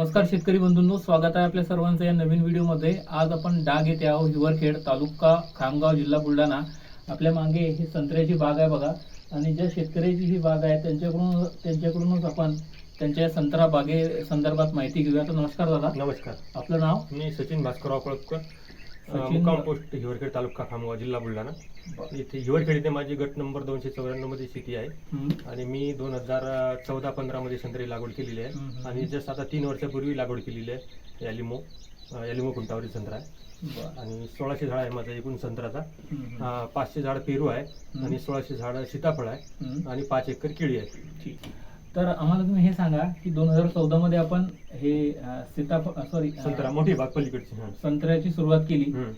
नमस्कार शेतकरी बंधूंनो स्वागत आहे आपल्या सर्वांचं या नवीन व्हिडिओमध्ये. आज आपण डाग येथे आहोत हिवरखेड तालुका खामगाव जिल्हा बुलढाणा. आपल्या मागे ही संत्र्याची बाग आहे बघा. आणि ज्या शेतकऱ्याची ही बाग आहे त्यांच्याकडून त्यांच्याकडूनच आपण त्यांच्या संत्रा बागे संदर्भात माहिती घेऊया. तर नमस्कार दादा. नमस्कार. आपलं नाव? मी सचिन भास्करराव कळपकर सचिन- मुक्काम पोस्ट हिवरखेड तालुका खामगाव जिल्हा बुलढाणा. इथे हिवरखेड इथे माझी गट नंबर दोनशे चौऱ्याण्णवमध्ये शेती आहे. आणि मी दोन हजार चौदा पंधरा मध्ये संत्री लागवड केलेली. आहे. आणि जस्ट आता तीन वर्षापूर्वी लागवड केलेली आहे. यालिमो यालिमो खुंटावरील संत्रा आहे. आणि सोळाशे झाड आहे माझा एकूण. अं, पाचशे झाड पेरू आहे. आणि सोळाशे झाड सीताफळ आहे. आणि पाच एकर केळी आहे. ठीक तर आम्हाला तुम्ही हे सांगा की दोन हजार चौदा मध्ये आपण हे सीताफळ सॉरी संत्रा मोठी बाग पलीकडची हा. संत्र्याची सुरुवात केली. हम्म.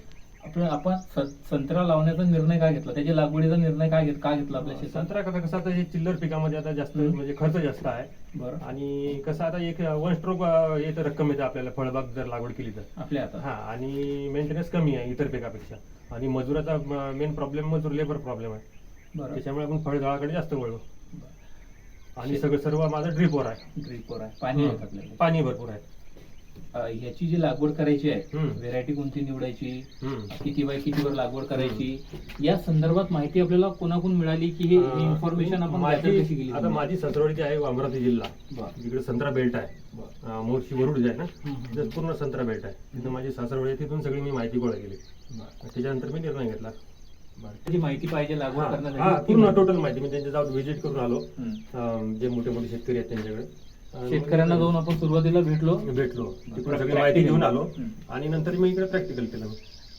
आपण स- संत्रा लावण्याचा निर्णय काय घेतला? त्याच्या लागवडीचा निर्णय काय घेत का घेतला आपल्या शेतात? संत्रा कसा कसा आता हे चिल्लर पिकामध्ये आता जास्त हम्म. म्हणजे खर्च जास्त आहे. बरं. आणि कसं आता एक वन स्ट्रोक येतं रक्कम येते आपल्याला फळबाग जर लागवड केली तर. आपल्या हातात. हा आणि मेंटेनन्स कमी आहे इतर पिकापेक्षा. आणि मजुराचा मेन प्रॉब्लेम मजूर लेबर प्रॉब्लेम आहे. बरं. त्याच्यामुळे आपण फळझाडाकडे जास्त वळलो. आणि सगळं सर्व माझं ड्रिपवर आहे ड्रिपवर आहे पाणी आहे पाणी भरपूर आहे अं, ह्याची जी लागवड करायची आहे हम्म. व्हेरायटी कोणती निवडायची हम्म. किती बाय कितीवर लागवड करायची या संदर्भात माहिती आपल्याला कोणाकडून मिळाली की हे इन्फॉर्मेशन आपण gather कशी केली माझी आता माझी संत्रवाडी जी आहे अमरावती जिल्हा बरं. जिकडे संत्रा बेल्ट आहे बरं. अं, मोर्शी वरुड जे आहे ना हम्म. तिथं पूर्ण संत्रा बेल्ट आहे तिथं माझी सासरवाडी आहे तिथून सगळी मी माहिती गोळा केली बरं. त्याच्यानंतर मी निर्णय घेतला माहिती पाहिजे लागवड हा, हा, करण्यासाठी पूर्ण टोटल माहिती. मी त्यांच्या जाऊन व्हिजिट करून आलो. हम्म. अं, जे मोठे मोठे शेतकरी आहेत त्यांच्याकडे. शेतकऱ्यांना जाऊन आपण सुरुवातीला भेटलो. भेटलो. तिकडून सगळी Practical. माहिती घेऊन आलो. हम्म. आणि नंतर मी इकडे प्रॅक्टिकल केलं.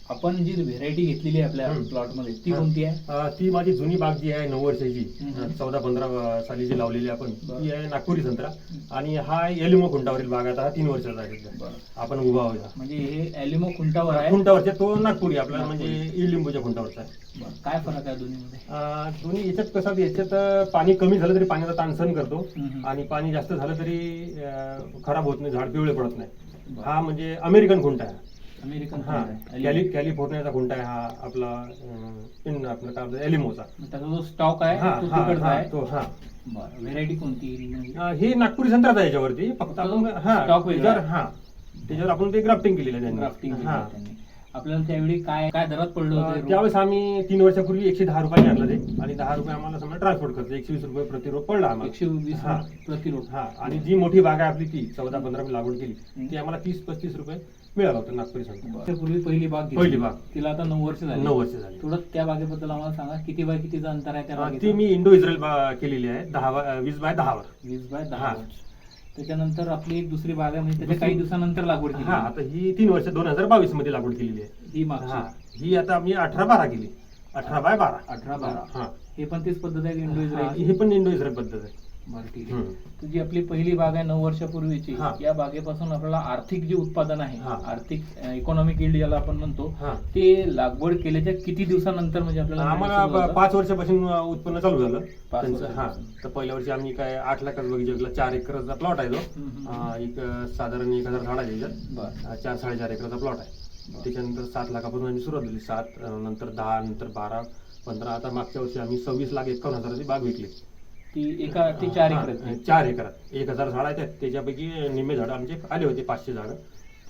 आपण जी व्हेरायटी घेतलेली आहे आपल्या हम्म. प्लॉटमध्ये ती हा. कोणती आहे अं, ती माझी जुनी बाग जी आहे नऊ वर्षाची हम्म. चौदा पंधरा साली जी लावलेली आपण बरं. ती आहे नागपुरी संत्रा आणि हा एलिमो खुंटावरील बाग आता हा तीन वर्षाचा आहे सध्या. बरं. आपण उभा होता म्हणजे हे ॲलिमो खुंटावर आहे खुंटावरच्या तो नागपुरी आपला. म्हणजे इलिंबूच्या खुंटावरचा आहे बरं. काय फरक आहे दोन्हीमध्ये अं, दोन्ही याच्यात कसं आहे, याच्यात अं, पाणी कमी झालं तरी पाण्याचा ताण सहन करतो हम्म. आणि पाणी जास्त झालं तरी अं, खराब होत नाही झाड पिवळे पडत नाही. हा म्हणजे अमेरिकन खुंटा आहे अमेरिकन हा. कॅलि कॅलिफोर्नियाचा खुंटा आहे हा आपला अं, इन आपलं काय म्हणतात, एलिमोचा. त्याचा जो स्टॉक आहे हा तो हा तिकडचा हा, आहे. तो हा. बरं व्हेरायटी कोणती अं, हे नागपुरी संत्राचा आहे याच्यावरती. फक्त आपण हा Stock वेगळा त्याच्यावर हा. त्याच्यावर आपण ते ग्राफ्टिंग केलेलं आहे ग्राफ्टिंग त्यांनी हा. आपल्याला त्यावेळी काय काय दरात पडलं अं, हे त्यावेळेस आम्ही तीन वर्षापूर्वी एकशे दहा रुपयाने आणलं ते. आणि दहा रुपये आम्हाला समजा ट्रान्सपोर्ट खर्च एकशे वीस रुपये प्रति रोप पडला? आम्हाला. एकशे वीस हा. प्रति रोप हा. आणि जी मोठी बाग आहे आपली ती चौदा पंधरा लागवड केली. ती आम्हाला तीस पस्तीस रुपये मिळाला होता नागपुरी पूर्वी पहिली बाग घेतली. पहिली बाग. तिला आता नऊ वर्ष झाली. नऊ वर्ष झाली. थोडं त्या बागेबद्दल आम्हाला सांगा किती बाय कितीचं अंतर आहे त्या ती मी इंडो इस्रायल बा- केलेली आहे. दहा बा- वीस बाय दहावर वीस बाय दहा हा. वर्ष. त्याच्यानंतर आपली एक दुसरी बाग आहे म्हणजे त्याच्या काही दिवसानंतर लागवड केली. हा आता ही तीन वर्ष दोन हजार बावीसमध्ये लागवड केलेली आहे. ही हा मागची. ही आता मी अठरा बारा केली. अठरा बाय बारा. अठरा बारा. हा. हे पण तीच पद्धत आहे इंडो इस्रायलची? हे पण इंडो इस्रायल पद्धत आहे. तर जी आपली पहिली बाग आहे नऊ वर्षापूर्वीची हा. या बागेपासून आपल्याला आर्थिक जे उत्पादन आहे हा. आर्थिक इकॉनॉमिक इल्ड ज्याला आपण म्हणतो हा ते लागवड केल्याच्या किती दिवसानंतर म्हणजे आपल्याला आम्हाला मिळायला सुरुवात प- पाच वर्षापासून अं, उत्पन्न चालू झालं पाच त्यांचं हा वर्षापासून. तर पहिल्या वर्षी आम्ही काय आठ लाखाचा बगीचा विकला चार एकरचा प्लॉट आहे तो हम्म, हम्म. अं, एक अं, साधारण एक हजार झाड आहे? बरं. अं, चार साडेचार एकरचा प्लॉट आहे. त्याच्यानंतर सात लाखापासून आम्ही सुरुवात झाली सात अं, नंतर दहा नंतर बारा पंधरा आता मागच्या वर्षी आम्ही सव्वीस लाख एकावन्न हजाराची बाग विकली ती एका ती चार हा, एकर चार एकरात. एक हजार झाड आहेत त्याच्यापैकी निम्मे झाड आमचे आले होते पाचशे झाड.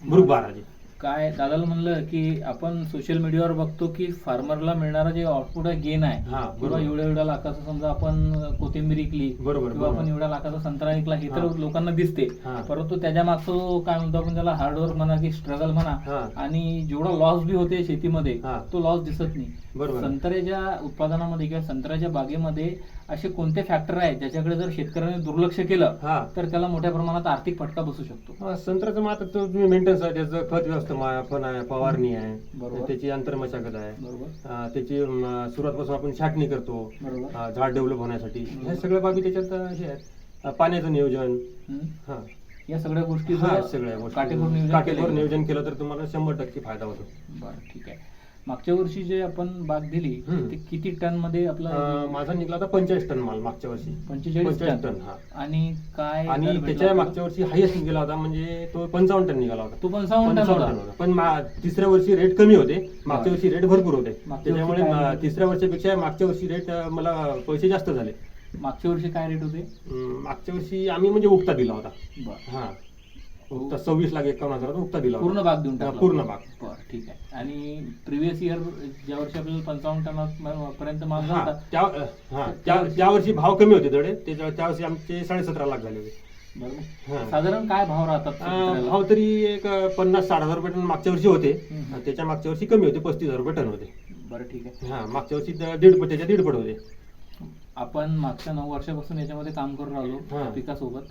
मुरुग बाराचे. काय दादाला म्हणलं की आपण सोशल मीडियावर बघतो की फार्मरला मिळणारा जे आउटपुट आहे गेन आहे. किंवा बरोबर. एवढ्या एवढ्या लाखाचं समजा आपण कोथिंबीर विकली बरोबर किंवा आपण एवढ्या लाखाचा संत्रा विकला हे तर हा. लोकांना दिसते. हा. परंतु त्याच्या मागचं काय म्हणतो आपण त्याला हार्डवर्क म्हणा की स्ट्रगल म्हणा आणि जेवढा लॉस बी होते शेतीमध्ये हा. तो लॉस दिसत नाही. बरोबर. संत्र्याच्या उत्पादनामध्ये किंवा संत्र्याच्या बागेमध्ये असे कोणते फॅक्टर आहेत ज्याच्याकडे जर शेतकऱ्याने दुर्लक्ष केलं हा. तर त्याला मोठ्या प्रमाणात आर्थिक फटका बसू शकतो. हा, संत्र्याचं मग आता तो तुम्ही मेंटेनन्स आहे त्याचं खत व्यवस्थापन आहे फवारणी आहे बरोबर. त्याची अंतर्मशागत आहे. बरोबर. अं, त्याची अं, सुरुवातपासून आपण छाटणी करतो. बरोबर. अं, झाड डेव्हलप होण्यासाठी. ह्या सगळ्या बाबी त्याच्यात अं, हे आहेत. अं, पाण्याचं नियोजन. हम्म. हा. या सगळ्या गोष्टी हा, जर सगळ्या गोष्टी. काटेकोर नियोजन काटेकोर केलं नियोजन केलं तर तुम्हाला शंभर टक्के फायदा होतो. बरं ठीक आहे. मागच्या वर्षी जे आपण बाग दिली हम्म. ते किती टनमध्ये आपला अं, माझा निघला होता पंचेचाळीस टन माल मागच्या वर्षी. पंचेचाळीस पंचेचाळीस टन टन हा. आणि काय आणि दर भेटला त्याच्या आपल्याला? मागच्या वर्षी हायेस्ट निघाला होता म्हणजे तो पंचावन्न टन निघाला होता. तो पंचावन्न टन होता. टन होता. पण मा- तिसऱ्या वर्षी रेट कमी होते. मागच्या वर्षी रेट भरपूर होते. वर्षी त्याच्यामुळे काय मा- रेट? तिसऱ्या वर्षापेक्षा मागच्या वर्षी रेट अं, मला पैसे जास्त झाले. मागच्या वर्षी काय रेट होते? अं, मागच्या वर्षी आम्ही म्हणजे उक्ता दिला होता. बरं. हा. उक्ता सव्वीस लाख एकावन्न हजाराचा उक्ता दिला. पूर्ण बाग देऊन टाकला. पूर्ण बरं ठीक आहे. आणि प्रिव्हियस इयर ज्या वर्षी आपल्याला पंचावन्न टना पर्यंत माल हा झाला? त्या हा त्या त्या वर्षी भाव कमी होते थोडे त्याच्या त्या वर्षी आमचे साडेसतरा लाख झाले होते. बरोबर. हा. साधारण काय भाव राहतात अं? भाव तरी एक पन्नास साठ हजार रुपये टन मागच्या वर्षी होते. हम्म. आणि त्याच्या मागच्या वर्षी कमी होते पस्तीस हजार रुपये टन होते. बरं ठीक आहे. हा मागच्या वर्षी द- दीड पट त्याच्या दीड पट होते. आपण मागच्या नऊ वर्षापासून याच्यामध्ये काम करून राहिलो हा. पिकासोबत.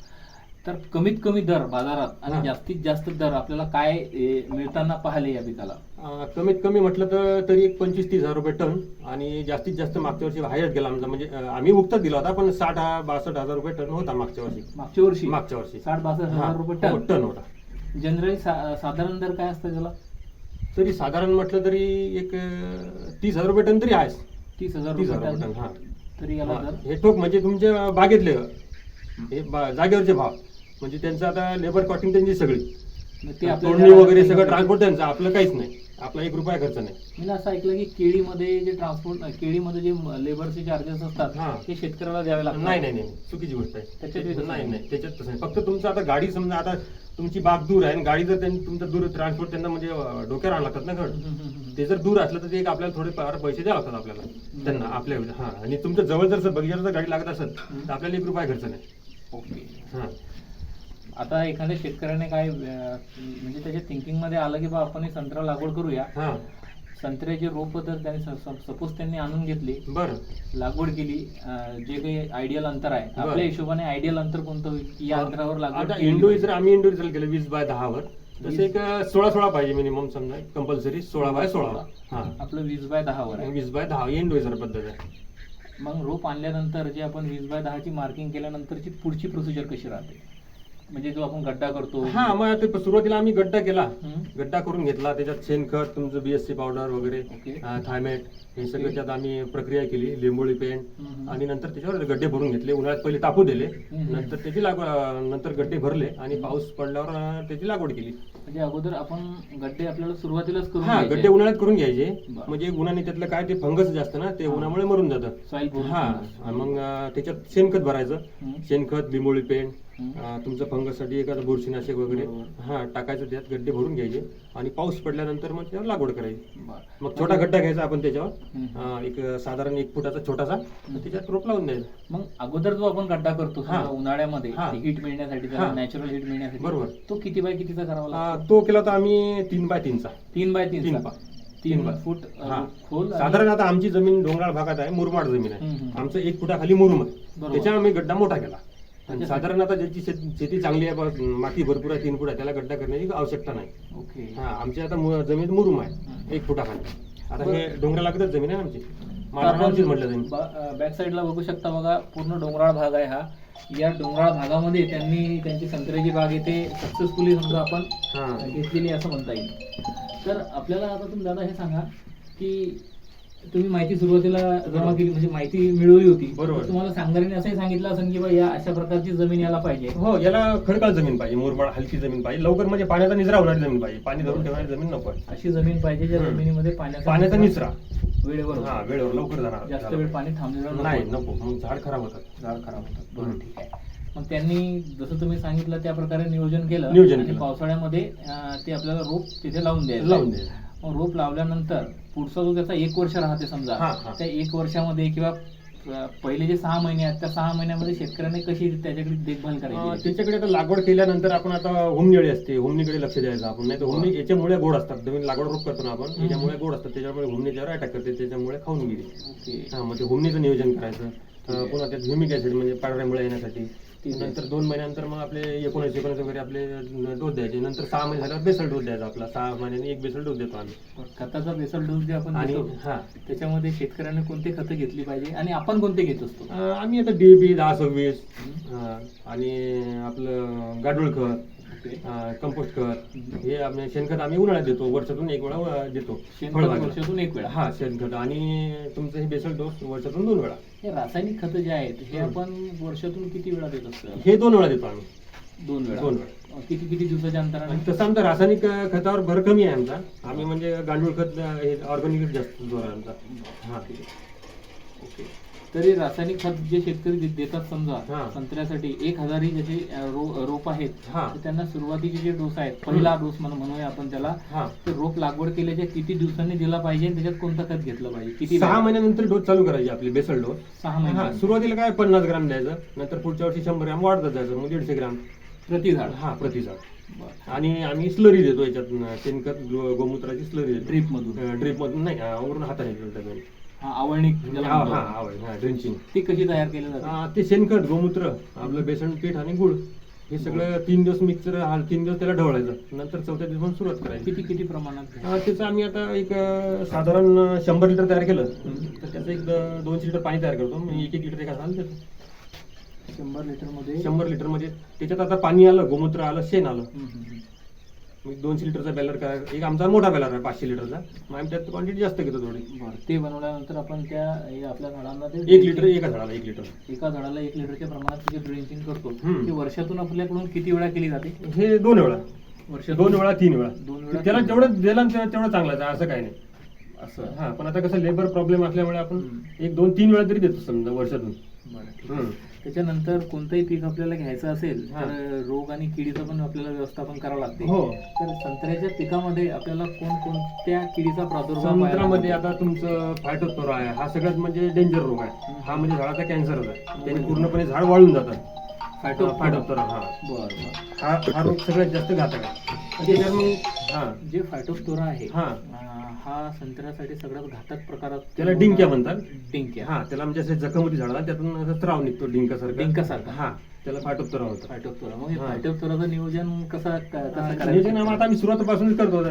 तर कमीत कमी दर बाजारात. आणि जास्तीत जास्त दर आपल्याला काय मिळताना पाहिले या पिकाला? कमीत कमी म्हटलं तर तरी एक पंचवीस तीस हजार रुपये टन आणि जास्तीत जास्त मागच्या वर्षी हायच गेला आमचा. म्हणजे आम्ही उक्ताच दिला होता पण साठ बासष्ट हजार रुपये टन होता मागच्या वर्षी. मागच्या वर्षी? मागच्या वर्षी. साठ बासष्ट हजार रुपये हो, टन टन होता. जनरली साधारण दर काय असतं त्याला? तरी साधारण म्हटलं तरी एक तीस हजार रुपये टन तरी आहेच. तीस हजार तीस रुपये हजार टन रुपये टन. हा. तरी याला हा, ठोक म्हणजे तुमच्या बागेतले हे जागेवरचे भाव. म्हणजे त्यांचं आता लेबर कॉस्टिंग त्यांची सगळी. मग ते आपल्याला तोडणी वगैरे सगळं ट्रान्सपोर्ट त्यांचं आपलं काहीच नाही. आपला एक रुपया खर्च नाही. मी असं ऐकलं की केळीमध्ये जे ट्रान्सपोर्ट केळीमध्ये जे लेबरचे चार्जेस असतात हा. ते शेतकऱ्याला द्यावे लागतात. नाही नाही नाही चुकीची गोष्ट त्याच्यात आहे तसं नाही नाही. त्याच्यात तसं नाही. फक्त तुमचं आता गाडी समजा आता तुमची बाग दूर आहे आणि गाडी जर त्यांनी तुमचं दूर ट्रान्सपोर्ट त्यांना म्हणजे अं, डोक्यावर आणावं लागतात ना हम्म, हम्म, हम्म. ते जर दूर असलं तर ते एक आपल्याला थोडे फार पैसे द्यावे लागतात आपल्याला. त्यांना आपल्या हा. आणि तुमच्या जवळ जर बगीचाला जर गाडी लागत असेल तर आपल्याला एक रुपया खर्च नाही. ओके. हा. आता एखाद्या शेतकऱ्याने काय अं, म्हणजे त्याच्या थिंकिंगमध्ये आलं की बा आपण हे संत्रा लागवड करूया. हा. संत्र्याचे रोप जर त्यांनी सपोज त्यांनी आणून घेतली. बरं. लागवड केली अं, जे काही आयडियल अंतर आहे. बरं. आपल्या हिशोबाने आयडियल अंतर कोणतं? होईल की या अंतरावर लागवड आता केली आम्ही इंडोई केलं वीस बाय दहा वर तसे एक सोळा सोळा पाहिजे मिनिमम समजा. कंपल्सरी सोळा बाय सोळा. हा. आपलं वीस बाय दहा वर आहे. वीस बाय दहा जर पद्धत आहे. मग रोप आणल्यानंतर जे आपण वीस बाय दहाची मार्किंग केल्यानंतरची पुढची प्रोसिजर कशी राहते? म्हणजे जो आपण गड्डा करतो. हा मग आता सुरुवातीला आम्ही गड्डा केला. गड्डा करून घेतला. त्याच्यात शेणखत तुमचं बीएससी पावडर वगैरे. थायमेट हे सगळं त्यात आम्ही प्रक्रिया केली. लिंबोळी पेंट. आणि नंतर त्याच्यावर गड्डे भरून घेतले. उन्हाळ्यात पहिले तापू दिले. नंतर त्याची लागवड नंतर गड्डे भरले आणि पाऊस पडल्यावर त्याची लागवड केली. म्हणजे अगोदर आपण गड्डे आपल्याला सुरुवातीलाच करून हा. गड्डे उन्हाळ्यात करून घ्यायचे. म्हणजे उन्हाने त्यातलं काय ते फंगस जास्त ना ते उन्हामुळे मरून जातं. हा. मग त्याच्यात शेणखत भरायचं. शेणखत लिंबोळी पेंट तुमचं फंगससाठी एखादं बुरशीनाशक वगैरे. हा टाकायचं त्यात गड्डे भरून घ्यायचे आणि पाऊस पडल्यानंतर मग त्यावर लागवड करायची. मग छोटा गड्डा घ्यायचा आपण त्याच्यावर एक साधारण एक फुटाचा छोटासा त्याच्यात रोप लावून द्यायचा मग अगोदर जो आपण गड्डा करतो हा. उन्हाळ्यामध्ये. हीट मिळण्यासाठी. नॅचरल हीट मिळण्यासाठी बरोबर. तो किती बाय कितीचा करावा तो केला तर आम्ही तीन बाय तीनचा तीन बाय तीन तीन. फूट हा. खोल साधारण आता आमची जमीन डोंगराळ भागात आहे मुरमाड जमीन आहे. आमचं एक फुटाखाली मुरुम आहे बरोबर. त्याच्या आम्ही गड्डा मोठा केला आणि साधारण आता ज्याची शेत- शेती चांगली आहे माती भरपूर आहे तीन फूट आहे त्याला गड्डा करण्याची आवश्यकता नाही. ओके. हा आमची आता मु- जमीन मुरुम आहे. एक फुटाखाली. आता. हे डोंगरा लागतच जमीन आहे आमची. आपण म्हटलं बा- बॅक साईडला बघू शकता बघा पूर्ण डोंगराळ भाग आहे हा. या डोंगराळ भागामध्ये त्यांनी त्यांची संत्र्याची बाग येथे सक्सेसफुली समजा आपण हा. घेतलेली असं म्हणता येईल. तर आपल्याला आता तुम्ही दादा हे सांगा की तुम्ही माहिती सुरुवातीला जमा केली म्हणजे माहिती मिळवली होती बरोबर. तुम्हाला सांगणाऱ्याने असंही सांगितलं असेल की बा या अशा प्रकारची जमीन याला पाहिजे हो याला खडकाळ जमीन पाहिजे मुरमाड हलकी जमीन पाहिजे लवकर म्हणजे पाण्याचा निचरा होणारी जमीन पाहिजे पाणी धरून ठेवणारी जमीन नको आहे. अशी जमीन पाहिजे ज्या हम्म. जमिनीमध्ये पाण्याचा पाण्याचा निचरा वेळेवर हा होतो. वेळेवर लवकर जाणार जास्त वेळ पाणी थांबलेलं नाही नको. नको मग झाड खराब होतात झाड खराब होतात बरं हम्म. ठीक आहे मग त्यांनी जसं तुम्ही सांगितलं त्या प्रकारे नियोजन केलं नियोजन आणि केलं. पावसाळ्यामध्ये अं, ते आपल्याला रोप तिथे लावून द्यायचं लावून द्यायचं मग रोप लावल्यानंतर पुढचा जो त्याचा एक वर्ष राहते समजा. त्या एक वर्षामध्ये किंवा पहिले जे सहा महिने आहेत त्या सहा महिन्यामध्ये शेतकऱ्याने कशी त्याच्याकडे देखभाल करायची? त्याच्याकडे आता लागवड केल्यानंतर आपण आता हुमनिळी असते हुमणीकडे लक्ष द्यायचं आपण. नाही तर हुमणी याच्यामुळे गोड असतात. नवीन लागवड रोप करतो ना आपण याच्यामुळे गोड असतात. त्याच्यामुळे हुमणी त्यावर अटॅक करते त्याच्यामुळे खाऊन गेली. हा मग ते हुमणीचं नियोजन करायचं. पुन्हा त्यात ह्युमिक ऍसिड म्हणजे पांढऱ्यामुळे येण्यासाठी. नंतर दोन महिन्यानंतर मग आपले एकोणीस एकोणीस वगैरे आपले डोस द्यायचे. नंतर सहा महिने झाल्यावर बेसल डोस द्यायचा आपला. सहा महिन्यांनी एक बेसल डोस देतो आम्ही. खताचा बेसल डोस जे आपण आणि देतो हा. त्याच्यामध्ये शेतकऱ्याने कोणते खतं घेतली पाहिजे आणि आपण कोणते घेत असतो? अं, आम्ही आता डीबी दहा सव्वीस अं, आणि आपलं गाडूळ खत कंपोस्ट खत हे आम्ही शेणखत आम्ही उन्हाळ्यात देतो वर्षातून एक वेळा अं, देतो. शेणखत फळबागेला. वर्षातून एक वेळा. हा शेणखत. आणि तुमचं हे बेसल डोस वर्षातून दोन वेळा. हे रासायनिक खतं जे आहेत हे हम्म. आपण वर्षातून किती वेळा देत असतो? हे दोन वेळा देतो आम्ही. दोन वेळा. दोन वेळा. अं, किती किती दिवसाच्या अंतराने? तसं आमचा रासायनिक अं, खतावर भर कमी आहे आमचा. आम्ही म्हणजे गांडूळ खत हे ऑर्गॅनिक जास्त जोर आहे आमचा. हा. ओके. तरी रासायनिक खत जे शेतकरी देतात समजा हा. संत्र्यासाठी एक हजारी रो- रोप आहेत हा. तर त्यांना सुरुवातीचे जे डोस आहेत पहिला डोस म्हणून म्हणूया आपण त्याला हा. ते रोप लागवड केल्याच्या किती दिवसांनी दिला पाहिजे आणि त्याच्यात कोणतं खत घेतलं पाहिजे? किती सहा? महिन्यानंतर डोस चालू करायची आपली बेसल डोस. सहा महिने सुरुवातीला काय पन्नास ग्राम द्यायचं नंतर पुढच्या वर्षी शंभर ग्राम वाढत जायचं मग दीडशे ग्राम. प्रति झाड. हा प्रति झाड. आणि आम्ही स्लरी देतो याच्यात शेणखत गोमूत्राची स्लरी देतो. ड्रीप मधून ड्रीप मधून नाही वरून हाताने देतो आवळणी ज्याला हा म्हणतो. हा आवड हा ड्रिंचिंग ती कशी तयार केली जाते? ते शेणखत गोमूत्र आपलं बेसन पीठ आणि गुळ. हे सगळं तीन दिवस मिक्सर तीन दिवस त्याला ढवळायचं. नंतर चौथ्या दिवसापासून सुरुवात करायची. किती किती प्रमाणात घ्यायचं? अं, त्याचं आम्ही आता एक अं, साधारण अं, शंभर लिटर तयार केलं. तर त्याचं एक अं, दोनशे लिटर पाणी तयार करतो. एक एक लिटर एका झालं त्याचं. शंभर लिटरमध्ये? शंभर लिटरमध्ये. त्याच्यात आता पाणी आलं गोमूत्र आलं शेण आलं. हम्म, हम्म, हम्म. मग दोनशे लिटरचा बॅलर करायचा एक आमचा मोठा बॅलर आहे पाचशे लिटरचा. मग आम्ही त्यात क्वांटिटी जास्त घेतो थोडी. बरं ते बनवल्यानंतर आपण त्या हे आपल्या झाडांना ते एक लिटर एका झाडाला एक लिटर. एका झाडाला एक लिटरच्या प्रमाणात त्याची ड्रिंचिंग करतो हम्म. ती वर्षातून आपल्याकडून किती वेळा केली जाते? हे दोन वेळा. वर्षातून? दोन वेळा तीन वेळा. दोन वेळा त्याला तीन जेवढं दिलं ना तेवढं तेवढं चांगलं आहे असं काही नाही. असं. हा पण आता कसं लेबर प्रॉब्लेम असल्यामुळे आपण हम्म. एक दोन तीन वेळा तरी देतो समजा वर्षातून. बरं ठीक हम्म. त्याच्यानंतर कोणतंही पीक आपल्याला घ्यायचं असेल हा. तर रोग आणि किडीचं पण आपल्याला व्यवस्थापन करावं लागते. हो. तर संत्र्याच्या पिकामध्ये आपल्याला कोणकोणत्या किडीचा प्रादुर्भाव पाहायला संत्र्यामध्ये? आता तुमचं फायटोस्पोरा आहे. हा सगळ्यात म्हणजे डेंजर रोग आहे. हा म्हणजे झाडाचा कॅन्सरच आहे. त्याने पूर्णपणे झाड वाळून जातं फायटो फायटोस्पोरा हा. बरं बरं. हा हा रोग सगळ्यात जास्त घातक आहे. त्याच्यावर मग हा. जे फायटोस्टोरा आहे हा. अं, हा संत्र्यासाठी सगळ्यात घातक प्रकारात त्याला डिंक्या म्हणतात. डिंक्या. हा त्याला म्हणजे असे जखम होती झाडाला त्यातून असं स्त्राव निघतो डिंकासारखा डिंकासारखा. हा त्याला होतं. मग हे हा. नियोजन कसं क- कसं नियोजन आता आम्ही सुरुवातीपासूनच करतो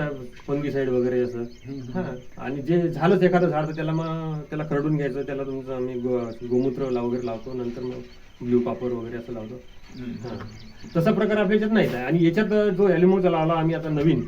वगैरे असं. हम्म. हा आणि जे झालंच एखादं झाड तर त्याला मग त्याला खरडून घ्यायचं त्याला तुमचं आम्ही गो- गोमूत्र ला- वगैरे लावतो. नंतर मग ब्ल्यू पापर वगैरे असं लावतो. हा. तसा प्रकार आपल्या याच्यात नाहीच आहे आणि याच्यात जो एलिमोचा लावला आम्ही आता नवीन.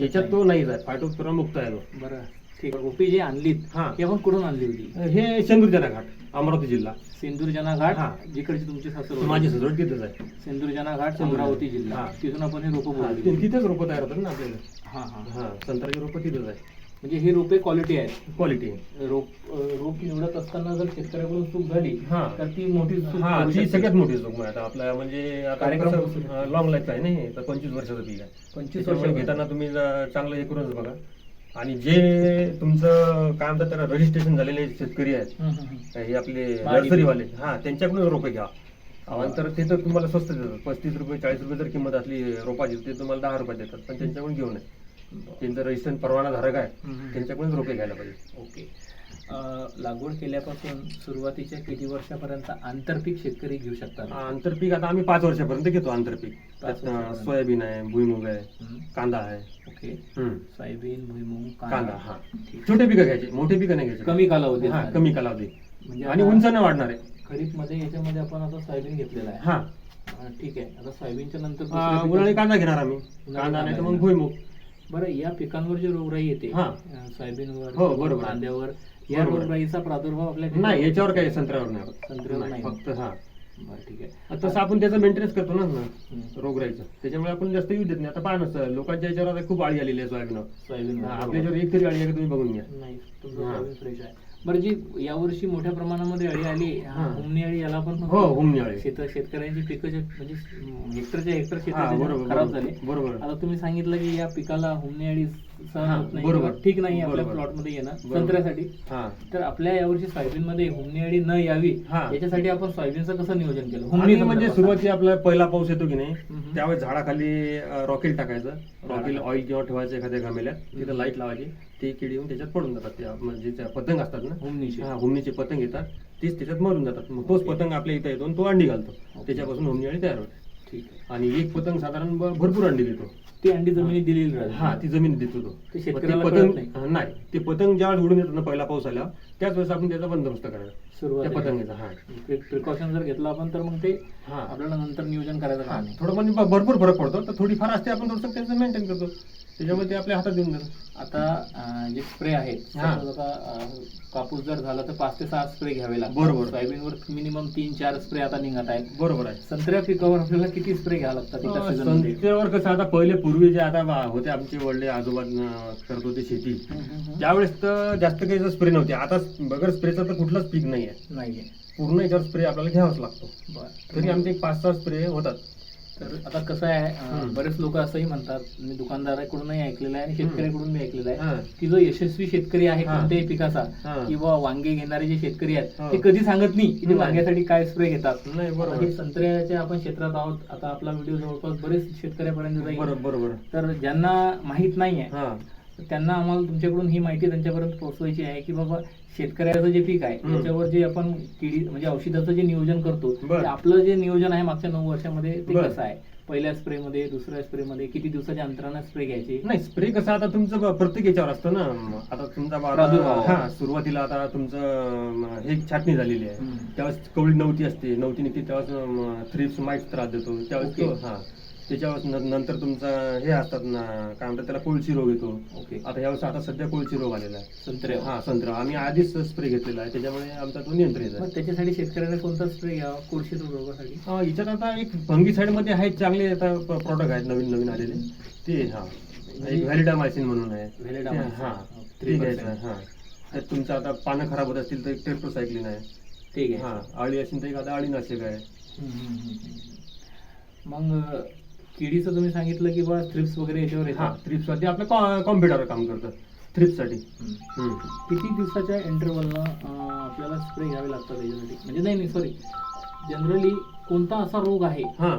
याच्यात तो नाहीच आहे फायटोस्पोरा मुक्त आहे तो. बरं. ठीक आहे. रोपी जी आणलीत हा. ती आपण कुठून आणली होती? हे शेंदूरजना घाट अमरावती जिल्हा. सिंदूरजना घाट? हा. जिकडची तुमची सासर माझी सजवट तिथंच आहे. सिंदूरजना घाट. अमरावती जिल्हा. हा. तिथून आपण हे रोपं बोलली तिथेच रोपं तयार होतात ना आपल्याला. हा हा. हा. संत्र्याची रोपं तिथंच आहे. म्हणजे हे रोपे क्वालिटी आहेत. क्वालिटी रोप रोप निवडत असताना जर शेतकऱ्याकडून चूक झाली हा. तर ती मोठी चूक हा होऊ ती शकते. सगळ्यात मोठी आहे. आता आपल्या म्हणजे कार्यक्रम- लॉंग लाईफ आहे नाही तर पंचवीस वर्षाचं पीक आहे. 25 त्याच्यामुळे वर्ष घेताना तुम्ही चांगलं हे करूनच बघा. आणि जे तुमचं काय म्हणतात त्याला रजिस्ट्रेशन झालेले शेतकरी आहेत हम्म, हम्म, हम्म. हे आपले. नर्सरीवाले. हा त्यांच्याकडून रोपे घ्या. तर ते तर तुम्हाला स्वस्त देतात. पस्तीस रुपये चाळीस रुपये जर किंमत असली रोपाची ते तुम्हाला दहा रुपये देतात. पण त्यांच्याकडून घेऊ नये. त्यांचं रजिस्ट्रेशन परवाना धारक आहे. त्यांच्याकडून रोपे घ्यायला पाहिजे. ओके. लागवड केल्यापासून सुरुवातीच्या किती वर्षापर्यंत आंतरपीक शेतकरी घेऊ शकतात? आंतरपीक आता आम्ही पाच वर्षापर्यंत घेतो आंतरपीक. पाच त्यात, अं, वर्षापर्यंत. सोयाबीन आहे भुईमुग आहे हम्म. कांदा आहे. ओके. हम्म. सोयाबीन भुईमुग कांदा. हा. ठीक. छोटे पिकं घ्यायचे मोठे पिकं नाही घ्यायचे. कमी कालावधी हा कमी कालावधी म्हणजे आणि उंच नाही वाढणार आहे. खरीपमध्ये याच्यामध्ये आपण आता सोयाबीन घेतलेला आहे. हा. अं, ठीक आहे. आता सोयाबीनच्या नंतर अं, उन्हाळी कांदा घेणार आम्ही. कांदा नाही तर मग भुईमुग. बरं या पिकांवर जी रोगराई येते हा. सोयाबीनवर हो, बरोबर. कांद्यावर या बरोबर. रोगराईचा प्रादुर्भाव आपल्या नाही याच्यावर काही संत्र्यावर नाही होत. संत्र्यावर नाही, नाही. फक्त हा बरं ठीक आहे तसं आपण त्याचं मेंटेनन्स करतो ना हम्म. रोगराईचं त्याच्यामुळे आपण जास्त यूज देत नाही आता पाहा नसतं लोकांच्या याच्यावर आता खूप आळी आलेली आहे सोयाबीनवर सोयाबीन आपल्या याच्यावर एक तरी आळी आहे का तुम्ही बघून घ्या नाही तुमचं हा. सोयाबीन फ्रेश आहे बरं जी यावर्षी मोठ्या प्रमाणामध्ये अळी आली हा. हुमणी अळी याला पण हो हुमणी आळी शेत शेतकऱ्यांची पिकं जे- म्हणजे हेक्टरच्या हेक्टर शेत हा बरोबर खराब बरोबर. झाले बरोबर आता तुम्ही सांगितलं की या पिकाला हुमणी अळी सहन हा, होत नाही बरोबर. किंवा ठीक नाही आपल्या बरोबर. प्लॉटमध्ये येणं बरोबर. संत्र्यासाठी. हा. तर आपल्या यावर्षी सोयाबीन मध्ये हुमणी अळी न यावी हा. याच्यासाठी आपण सोयाबीनचं कसं नियोजन केलं? हुमणी म्हणजे संदर्भात. सुरुवाती आपला पहिला पाऊस येतो की नाही हम्म. त्यावेळेस झाडाखाली रॉकेल टाकायचं. रॉकेल ऑइल किंवा ठेवायचं एखाद्या घामेल्यात तिथं लाइट लावायची. ते किडी येऊन त्याच्यात पडून जातात. त्या म्हणजे पतंग असतात ना? हुमणीची. हा हुमणीचे पतंग येतात. तेच त्याच्यात मरून जातात. मग तोच पतंग आपल्या इथं येतो आणि तो अंडी घालतो. त्याच्यापासून हुमणी अळी तयार होते. ठीक आहे. आणि एक पतंग साधारण भ- भरपूर अंडी देतो. ती अंडी जमिनीत दिलेली राहते. हा ती जमीन देतो तो. ते मग शेतकऱ्याला ते कळत पतंग नाही. हा, नाही. ते पतंग ज्या उडून येतात ना पहिला पाऊस आल्यावर त्याच वेळेस आपण त्याचा बंदोबस्त करायचा. त्या सुरुवात पतंगीचा हा. प्रिकॉशन जर घेतला आपण तर मग ते हा. आपल्याला नंतर नियोजन करायचं हा, काम नाही. थोडं म्हणजे भरपूर फरक पडतो तर थोडी फार असते आपण थोडंसं त्यांचं मेंटेन करतो. त्याच्यामुळे ते आपल्या हातात देऊन देतो आता जे स्प्रे आहेत हा. समज आता अं, कापूस जर झाला तर पाच ते सहा स्प्रे घ्यावे लागतात. बरोबर. सोयाबीनवर मिनिमम तीन चार स्प्रे आता निघत आहेत. बरोबर आहे. संत्र्या पिकावर आपल्याला किती स्प्रे घ्यावे लागतात एका सीझनमध्ये? संत्र्यावर कसं आता पहिले पूर्वी जे आता होते आमचे वडले आजोबा अं, करत होते शेती. त्यावेळेस तर जास्त काही स्प्रे नव्हते आता बगर स्प्रेचा तर कुठलाच पीक नाही आहे नाहीये. पूर्ण याच्यावर स्प्रे आपल्याला घ्यावाच लागतो. बर. तरी आमचे एक पाच सहा स्प्रे होतात. तर आता कसं आहे. बरेच लोक असंही म्हणतात मी दुकानदाराकडूनही ऐकलेलं आहे आणि शेतकऱ्याकडून मी ऐकलेलं आहे. की जो यशस्वी शेतकरी आहे. कोणत्याही पिकाचा. किंवा वांगे घेणारे जे शेतकरी आहेत. ते कधी सांगत नाही की ते. वांग्यासाठी काय स्प्रे घेतात नाही आता बरोबर हे संत्र्याच्या आपण क्षेत्रात आहोत आता आपला व्हिडिओ जवळपास बरेच शेतकऱ्यापर्यंत जाईल बरोबर तर ज्यांना माहीत नाहीये त्यांना आम्हाला तुमच्याकडून ही माहिती त्यांच्यापर्यंत पोहोचवायची आहे की बाबा शेतकऱ्याचं जे पीक आहे. त्याच्यावर जे आपण किडी म्हणजे औषधाचं जे नियोजन करतो. ते आपलं जे नियोजन आहे मागच्या नऊ वर्षामध्ये ते. कसं आहे? पहिल्या स्प्रे मध्ये दुसऱ्या स्प्रे मध्ये किती दिवसाच्या अंतराने स्प्रे घ्यायचे? नाही स्प्रे कसं आता तुमचं प्रत्येक याच्यावर असतं ना. आता तुमचा सुरुवातीला आता तुमचं हे छाटणी झालेली आहे. त्यावेळेस कवळी नव्हती असते. नव्हती निघते त्यावेळेस थ्रिप्स माईट त्रास देतो. त्यावेळेस हा. त्याच्यावर नंतर तुमचा हे असतात ना काय म्हणतात त्याला कोळशी रोग येतो. ओके. आता यावेळेस आता सध्या कोळशी रोग आलेला आहे. संत्र्या हा संत्रा आम्ही आधीच स्प्रे घेतलेला आहे. त्याच्यामुळे आमचा तो नियंत्रित आहे. मग त्याच्यासाठी शेतकऱ्याने कोणता स्प्रे घ्यावा कोळशी रोगासाठी? हा, याच्यात आता एक फंगी मध्ये आहेत चांगले आता प्रॉडक्ट आहेत नवीन नवीन आलेले. ते हा. एक व्हॅलिडामायसिन म्हणून आहे. हा. हो, ते 3%. घ्यायचं हा. त्यात तुमचं आता पानं खराब होत असतील तर एक टेट्रोसायक्लिन आहे. ठीक आहे. हा. अळी असेल तर एक आता अळीनाशक आहे. मग किडीचं तुम्ही सांगितलं की बा थ्रिप्स वगैरे याच्यावर हा येतात थ्रिप्ससाठी आपलं कॉम्प्युटर काम करतं थ्रिप्ससाठी हम्म. किती दिवसाच्या इंटरवलनं आपल्याला स्प्रे घ्यावे लागतात याच्यासाठी म्हणजे नाही नाही सॉरी जनरली कोणता असा रोग आहे हा.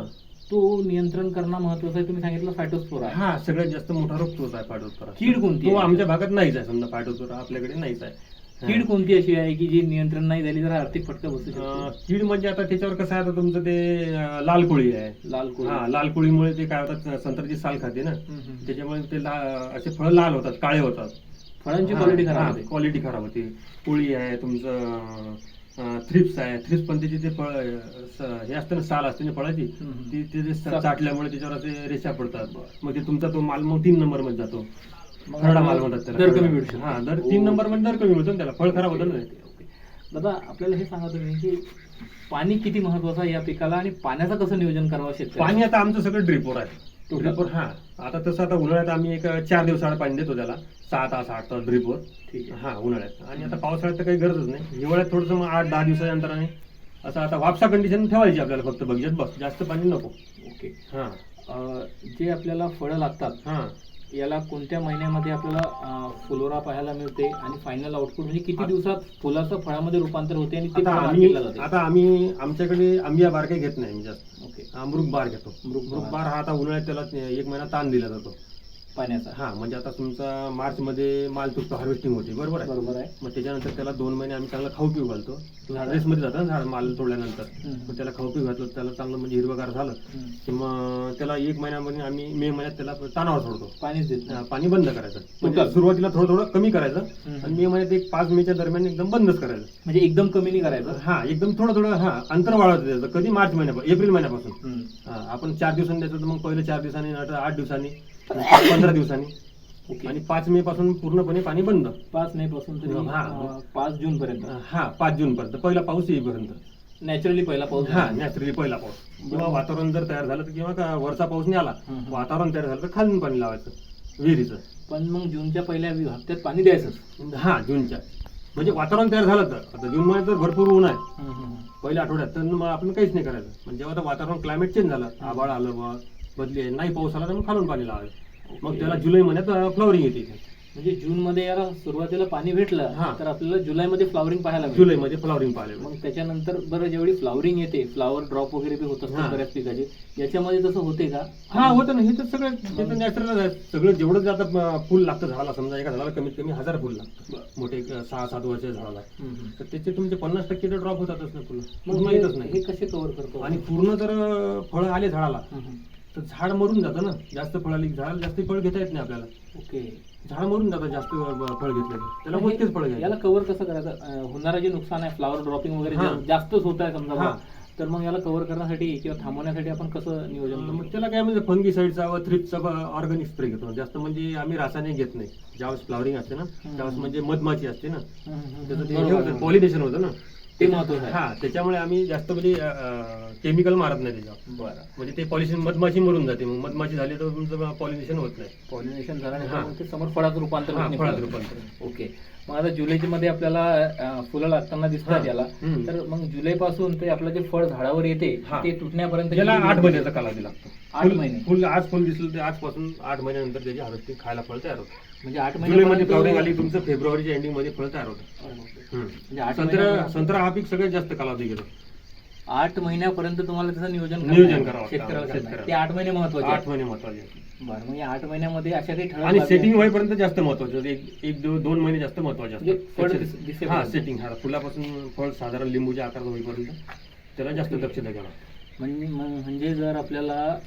तो नियंत्रण करणं महत्वाचं आहे. तुम्ही सांगितलं फायटोस्पोरा आहे. हा सगळ्यात जास्त मोठा रोग तोच आहे पाठोत्तरा कीड कोणती तो आहे? आमच्या भागात नाहीच आहे. समजा पाठोत्तरा आपल्याकडे नाहीच आहे. कीड कोणती अशी आहे की जी नियंत्रण नाही झाली तर आर्थिक फटका बसू अं, शकतो कीड म्हणजे आता त्याच्यावर कसं आहे आता तुमचं ते अं, लाल कोळी आहे. लाल कोळी. हा लाल कोळीमुळे ते काय होतात संत्र्याची साल खाते ना. हम्म, हम्म. त्याच्यामुळे ते ला- असे फळं लाल होतात काळे होतात. फळांची क्वालिटी खराब होते. क्वालिटी खराब होते. कोळी आहे तुमचं थ्रिप्स आहे. थ्रिप्स पण त्याची ते फळ अं, स- हे असतं ना साल असते ना फळाची. हम्म. ती ते जे स- साल. चाटल्यामुळे त्याच्यावर असे रेषा पडतात. मग ते तुमचा तो माल मग तीन नंबरमध्ये जातो. खरडा माल म्हणतात त्याला. दर कमी मिळू शकतो. हा दर तीन ओ. नंबरमध्ये दर कमी मिळतो ना त्याला. फळ खराब होतं ना ओके. दादा आपल्याला हे सांगा तुम्ही की पाणी किती महत्वाचं आहे या पिकाला आणि पाण्याचं कसं नियोजन करावं शेतकरी पाणी आता आमचं सगळं ड्रिपवर आहे. Total? ड्रिपवर हा. आता तसं आता उन्हाळ्यात आम्ही एक चार दिवसाआड पाणी देतो त्याला. सहा तास आठ तास ड्रिपवर ठीक आहे. हा उन्हाळ्यात. आणि आता पावसाळ्यात तर काही गरजच नाही. हिवाळ्यात थोडंसं मग आठ दहा दिवसाच्या अंतराने असं आता वापसा कंडिशन ठेवायची आपल्याला फक्त बघितलं बस जास्त पाणी नको. ओके. हा. अं, जे आपल्याला फळं लागतात हा. याला कोणत्या महिन्यामध्ये आपल्याला फुलोरा पाहायला मिळते? आणि फायनल आउटपुट म्हणजे किती दिवसात फुलाचं फळामध्ये रूपांतर होते आणि ते आता आम्ही जाते? आता आम्ही आमच्याकडे आंबिया बार काही घेत नाही आम्ही जास्त. ओके. अमृत बार घेतो. मृग बार हा आता उन्हाळ्यात त्याला एक महिना ताण दिला जातो. पाण्याचा. हा म्हणजे आता तुमचा मार्च मध्ये माल तुमचं हार्वेस्टिंग होते बरोबर आहे? बरोबर आहे. मग त्याच्यानंतर त्याला दोन महिने आम्ही चांगला खाऊ पिऊ घालतो. झाड. मध्ये जातं झाड माल तोडल्यानंतर. मग त्याला खाऊ पिऊ घातलं त्याला चांगलं म्हणजे हिरवगार झालं. की मग त्याला एक महिन्यामध्ये आम्ही मे महिन्यात त्याला तानावर सोडतो. पाणीच देत नाही. पाणी बंद करायचं. म्हणजे Total. सुरुवातीला थोडं थोडं कमी करायचं. आणि मे महिन्यात एक पाच मेच्या दरम्यान एकदम बंदच करायचं. म्हणजे एकदम कमी नाही करायचं? हा एकदम थोडं थोडं हा अंतर वाढवत द्यायचं कधी मार्च महिन्यापासून एप्रिल महिन्यापासून. हा, आपण चार दिवसांनी द्यायचं तर मग पहिलं चार दिवसांनी नंतर आठ दिवसांनी. पंधरा दिवसांनी. आणि पाच मे पासून पूर्णपणे पाणी बंद. पाच मे पासून तरी. हा. अं, पाच जून पर्यंत. हा पाच जून पर्यंत. पहिला पाऊस येईपर्यंत. नॅचरली पहिला पाऊस. हा नॅचरली पहिला पाऊस. किंवा वातावरण जर तयार झालं तर किंवा का वरचा पाऊस नाही आला हम्म. वातावरण तयार झालं तर खालून पाणी लावायचं विहिरीचं. पण मग जूनच्या पहिल्या वि- हप्त्यात पाणी द्यायचं. हा जूनच्या. म्हणजे वातावरण तयार झालं तर. आता जून महिन्यात जर भरपूर ऊन आहे. पहिल्या आठवड्यात तर मग आपण काहीच नाही करायचं. म्हणजे जेव्हा आता वातावरण क्लायमेट चेंज झालं आभाळ आलं बा बदली नाही पाऊस आला तर मग खालून पाणी लावायचं. मग त्याला जुलै महिन्यात फ्लॉवरिंग येते. म्हणजे जून मध्ये याला सुरुवातीला पाणी भेटलं हा. तर आपल्याला जुलै मध्ये फ्लॉवरिंग पाहायला जुलै मध्ये फ्लॉवरिंग पाहायला मग त्याच्यानंतर बरं जेवढी फ्लॉवरिंग येते फ्लॉवर ड्रॉप वगैरे बी होत. असतात बऱ्याच पिकाचे याच्यामध्ये तसं होते का? हा होतं ना. हे तर सगळं नॅचरल आहे. सगळं जेवढं जे आता अं, फुल लागतं झाडाला समजा एका झाडाला कमीत कमी हजार फुल लागतं मोठे सहा सात वर्षाच्या झाडाला. तर त्याचे तुमचे पन्नास टक्के तर ड्रॉप होतातच ना फुलं. मग माहीतच नाही. हे कसे कव्हर करतो? आणि पूर्ण जर फळं आले झाडाला. तर झाड मरून जातं ना जास्त फळ आली झाडाला जास्त फळ घेता येत नाही आपल्याला ओके झाड मरून जातं जास्त फळ घेतलं की. त्याला मोजकेच फळ याला घ्यायला कव्हर कसं करायचं अं, होणारं जे नुकसान आहे फ्लॉवर ड्रॉपिंग वगैरे हा. जा- जास्तच होत आहे समजा हा. बा. तर मग याला कव्हर करण्यासाठी किंवा थांबवण्यासाठी आपण कसं नियोजन मग त्याला काय म्हणजे फंगी साईडचा व थ्रिपचा ऑर्गॅनिक स्प्रे घेतो जास्त म्हणजे आम्ही रासायनिक घेत नाही ज्यावेळेस फ्लॉवरिंग असते ना त्यावेळेस म्हणजे मधमाची असते ना त्याचं ते. पॉलिनेशन होतं ना ते महत्वाचं आहे हा त्याच्यामुळे आम्ही जास्त म्हणजे केमिकल मारत नाही त्याच्यावर बरं म्हणजे ते पॉलिशन मधमाशी मरून जाते मग मधमाशी झाली तर तुमचं पॉलिनेशन होत नाही पॉलिनेशन झाल्यानंतर हा. मग ते समोर फळात रूपांतर हा, नाही फळात फुलाचं. रूपांतर. ओके मग आता जुलैच्या मध्ये आपल्याला अं, फुलं लागताना दिसतात हा. याला हम्म. तर मग जुलै पासून ते आपलं जे फळ झाडावर येते हा. ते तुटण्यापर्यंत त्याला किती आठ दिवस? महिन्याचा कालावधी लागतो आठ फुल- महिने? फुल आज फुल दिसलं ते आजपासून आठ महिन्यानंतर त्याची हार्वेस्टिंग खायला फळ तयार होतं म्हणजे आठ जुलैमध्ये महिन्यापर्यंत- फ्लॉवरिंग आली तुमचं फेब्रुवारीच्या एंडिंगमध्ये फळ तयार होतं हम्म. म्हणजे आठ संत्रा संत्रा हा पीक सगळ्यात जास्त कालावधी घेतो आठ महिन्यापर्यंत तुम्हाला त्याचं नियोजन करावं नियोजन लागेल. करावं लागतं शेतकऱ्याला. ते आठ महिने महत्त्वाचे आठ आहेत. महिने महत्त्वाचे. बरं मग या आठ महिन्यामध्ये अशा काही आणि बाबी सेटिंग आहेत? होईपर्यंत जास्त महत्वाचं एक एक दो- दोन महिने जास्त महत्त्वाचे म्हणजे फळ दिस- असतात दिसेपर्यंत. हा सेटिंग हा फुलापासून फळ साधारण लिंबूच्या आकारात होईपर्यंत त्याला जास्त दक्षता घ्यावं लागतं. म्हणजे म्हणजे जर आपल्याला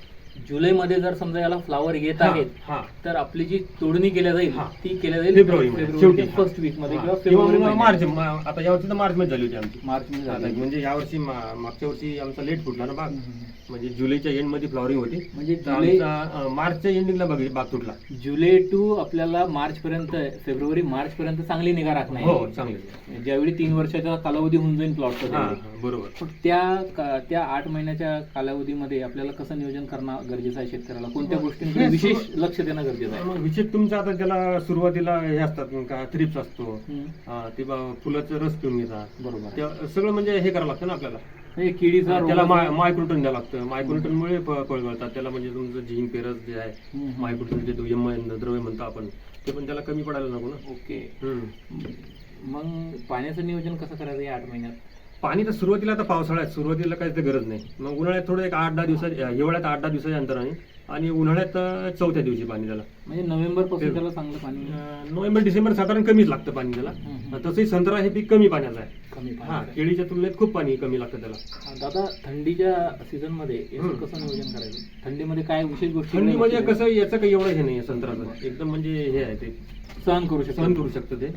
जुलैमध्ये जर समजा याला फ्लावर येत हा, आहेत हा. तर आपली जी तोडणी केल्या जाईल हा. ती केल्या जाईल फेब्रुवारी मध्ये, शेवटी. फर्स्ट वीकमध्ये. किंवा किंवा फेब्रुवारी मग महिन्यात. मार्च मा- आता यावर्षी तर मार्च मध्ये झाली होती आमची मार्च मध्ये आता झाली. म्हणजे यावर्षी मा- मागच्या वर्षी आमचा लेट फुटला ना बाग हम्म. म्हणजे जुलैच्या एंडमध्ये फ्लॉवरिंग होती म्हणजे तर जुलै आमचा, अं, मार्चच्या एंडिंगला बघ बाग तुटला जुलै टू आपल्याला मार्च पर्यंत फेब्रुवारी मार्च पर्यंत चांगली निगा राखणार हो आहे. चांगले ज्यावेळी तीन वर्षाचा कालावधी होऊन जाईल हा. हा, बरोबर पण त्या का- त्या आठ महिन्याच्या कालावधीमध्ये आपल्याला कसं नियोजन करणं गरजेचं आहे शेतकऱ्याला. कोणत्या गोष्टींकडे विशेष सुरु- लक्ष देणं गरजेचं आहे? मग विशेष तुमचं आता त्याला सुरुवातीला हे असतात का थ्रिप्स असतो हम्म. हा, ते बा- फुलाचं रस पिऊन घेतात. बरोबर. त्या- सगळं म्हणजे हे करावं लागतं ना आपल्याला? म्हणजे किडीचा त्याला मायक्रोटन द्यावं लागतं. मायक्रोटनमुळे फ- फळ गळतात. त्याला म्हणजे तुमचं झिंक पेरस जे आहे हम्म. मायक्रोटन जे दुय्यम द्रव्य म्हणतो आपण ते पण त्याला कमी पडायला नको ना? ओके. हम्म. मग पाण्याचं नियोजन कसं करायचं या आठ महिन्यात? पाणी तर सुरुवातीला आता पावसाळ्यात सुरुवातीला काही तर गरज नाही. मग उन्हाळ्यात थोडं एक आठ दहा दिवसात हिवाळ्यात आठ दहा दिवसाच्या अंतराने आणि उन्हाळ्यात चौथ्या दिवशी पाणी त्याला. म्हणजे नोव्हेंबरपासून त्याला चांगलं पाणी नोव्हेंबर डिसेंबर साधारण कमीच लागतं पाणी त्याला. तसंही संत्रा हे पीक कमी पाण्याचं आहे. कमी हा केळीच्या तुलनेत खूप पाणी कमी लागतं त्याला. दादा थंडीच्या सीझनमध्ये. कसं नियोजन करायचं? थंडीमध्ये काय विशेष गोष्टी थंडी म्हणजे कसं याचं काही एवढं हे नाही संत्राचं एकदम म्हणजे हे आहे ते. सहन करू शकतो सहन करू शकतं ते.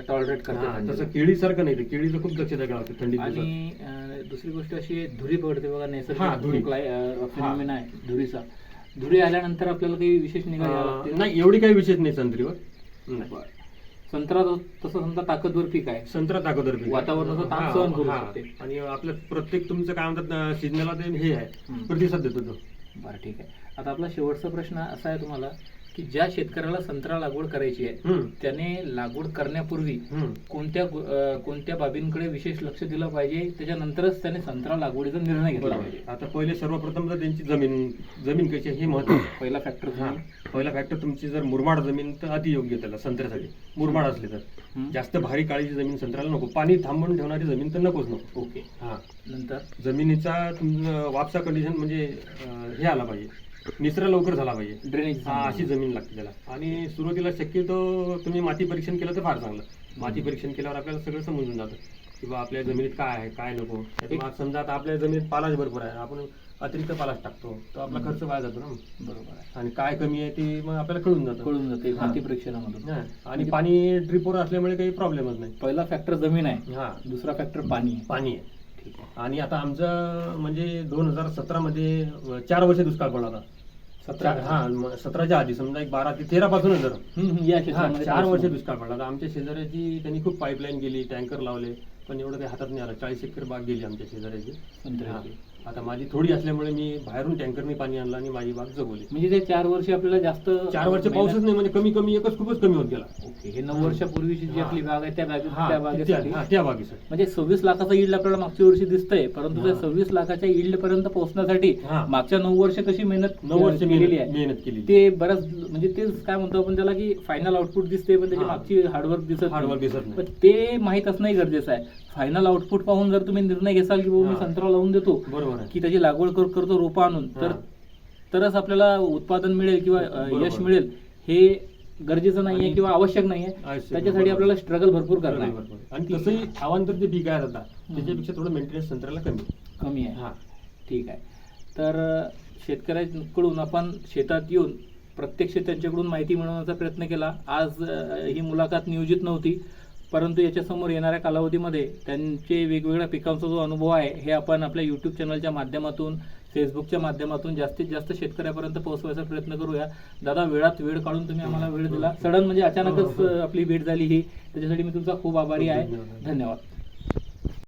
टॉलरेट हा, करते तसं केळीसारखं नाही ते केळीचं खूप दक्षता घ्यावं दिवसात. आणि दुसरी गोष्ट अशी आहे, धुरी पडते बघा हा, नैसर्गिक. फिनॉमिना आहे धुरीचा धुरी आल्यानंतर आपल्याला काही विशेष लागते नाही एवढी काही विशेष नाही संत्रीवर. संत्रा तसं समजा ताकदवर पीक आहे संत्रा ताकदर पीक. वातावरणाचा ताण सहन करू. शकते. आणि आपलं प्रत्येक तुमचं काय म्हणतात सिजनला ते हे आहे. प्रतिसाद देतो तो बरं ठीक आहे आता आपला शेवटचा प्रश्न असा आहे तुम्हाला की ज्या शेतकऱ्याला संत्रा लागवड करायची आहे त्याने लागवड करण्यापूर्वी. कोणत्या कोणत्या बाबींकडे विशेष लक्ष दिलं पाहिजे त्याच्यानंतरच त्याने संत्रा लागवडीचा निर्णय घेतला. पाहिजे. आता पहिले सर्वप्रथम तर त्यांची जमीन जमीन कशी आहे हे महत्वाचं पहिला फॅक्टर हा. पहिला फॅक्टर तुमची जर मुरमाड जमीन तर अतियोग्य त्याला संत्र्यासाठी. मुरमाड असली तर. जास्त भारी काळीची जमीन संत्र्याला नको. पाणी थांबवून ठेवणारी जमीन तर नकोच नको. ओके. हा. नंतर? जमिनीचा वापसा कंडिशन म्हणजे हे आला पाहिजे. निचरा लवकर झाला पाहिजे. ड्रेनेज हा अशी जमीन लागते त्याला. आणि सुरुवातीला शक्यतो तुम्ही माती परीक्षण केलं तर फार चांगलं. माती परीक्षण केल्यावर आपल्याला सगळं समजून जातं. की बा आपल्या जमिनीत काय आहे काय नको. समजा आता आपल्या जमिनीत पालाच भरपूर आहे. आपण अतिरिक्त पालाच टाकतो. तर आपला खर्च वाया जातो ना. बरोबर आहे. आणि काय कमी आहे ते मग आपल्याला कळून जातं. कळून जाते. माती परीक्षणामधून. हा. आणि पाणी ड्रिपवर असल्यामुळे काही प्रॉब्लेमच नाही. पहिला फॅक्टर जमीन आहे. हा. दुसरा फॅक्टर पाणी आहे. पाणी आहे. ठीक आहे. आणि आता आमचं म्हणजे दोन हजार सतरा मध्ये अं, चार वर्ष दुष्काळ पडला होता. सतरा हा म- सतराच्या आधी समजा एक बारा ते तेरा पासूनच जर. या हा, क्षेत्रामध्ये चार वर्ष दुष्काळ पडला. आता आमच्या शेजाऱ्याची त्यांनी खूप पाईपलाईन गेली टँकर लावले पण एवढं काही हातात नाही आलं. चाळीस एकर बाग गेली आमच्या शेजाऱ्याची. संत्र्याची. हा. आता माझी थोडी असल्यामुळे मी बाहेरून टँकरने पाणी आणलं आणि माझी बाग जगवली म्हणजे ते चार वर्ष आपल्याला जास्त चार वर्ष पाऊसच नाही म्हणजे कमी कमी एकच खूपच कमी होत गेला ओके हे नऊ वर्षापूर्वीची जी. आपली बाग आहे त्या बागे त्या बागेसाठी हा, त्या बागेसाठी म्हणजे सव्वीस लाखाचा इल्ड आपल्याला मागच्या वर्षी दिसतंय परंतु त्या. सव्वीस लाखाच्या इल्ड पर्यंत पोहोचण्यासाठी हा. मागच्या नऊ वर्ष कशी मेहनत नऊ वर्ष केलेली मेहनत आहे मेहनत केली ते बऱ्याच म्हणजे तेच काय म्हणतो आपण त्याला की फायनल आउटपुट दिसते पण त्याची हा. मागची हार्डवर्क दिसत नाही. दिसत नाही. पण ते माहीत असणं गरजेचं आहे फायनल आउटपुट पाहून जर तुम्ही निर्णय घेसाल की बाबा मी. संत्रा लावून देतो बरोबर की त्याची लागवड कर- करतो रोपं आणून तर. तरच आपल्याला उत्पादन मिळेल किंवा. यश मिळेल हे गरजेचं नाहीये किंवा आवश्यक नाहीये. त्याच्यासाठी. आपल्याला स्ट्रगल भरपूर करणं आहे. आणि तसंही अवांतर जे पीक आहे आता त्याच्यापेक्षा थोडं मेंटेनन्स संत्र्याला कमी. कमी आहे. हा. ठीक आहे. तर शेतकऱ्यांकडून आपण शेतात येऊन प्रत्यक्ष त्यांच्याकडून माहिती मिळवण्याचा प्रयत्न केला. आज ही मुलाखत नियोजित नव्हती. परंतु याच्यासमोर येणाऱ्या कालावधीमध्ये त्यांचे वेगवेगळ्या पिकांचा जो अनुभव आहे हे आपण आपल्या यूट्यूब चॅनलच्या माध्यमातून फेसबुकच्या माध्यमातून जास्तीत जास्त शेतकऱ्यापर्यंत पोहोचवायचा प्रयत्न करूया. दादा वेळात वेळ काढून तुम्ही आम्हाला वेळ दिला. सडन म्हणजे अचानकच अं, आपली भेट झाली ही. त्याच्यासाठी मी तुमचा खूप आभारी आहे. धन्यवाद.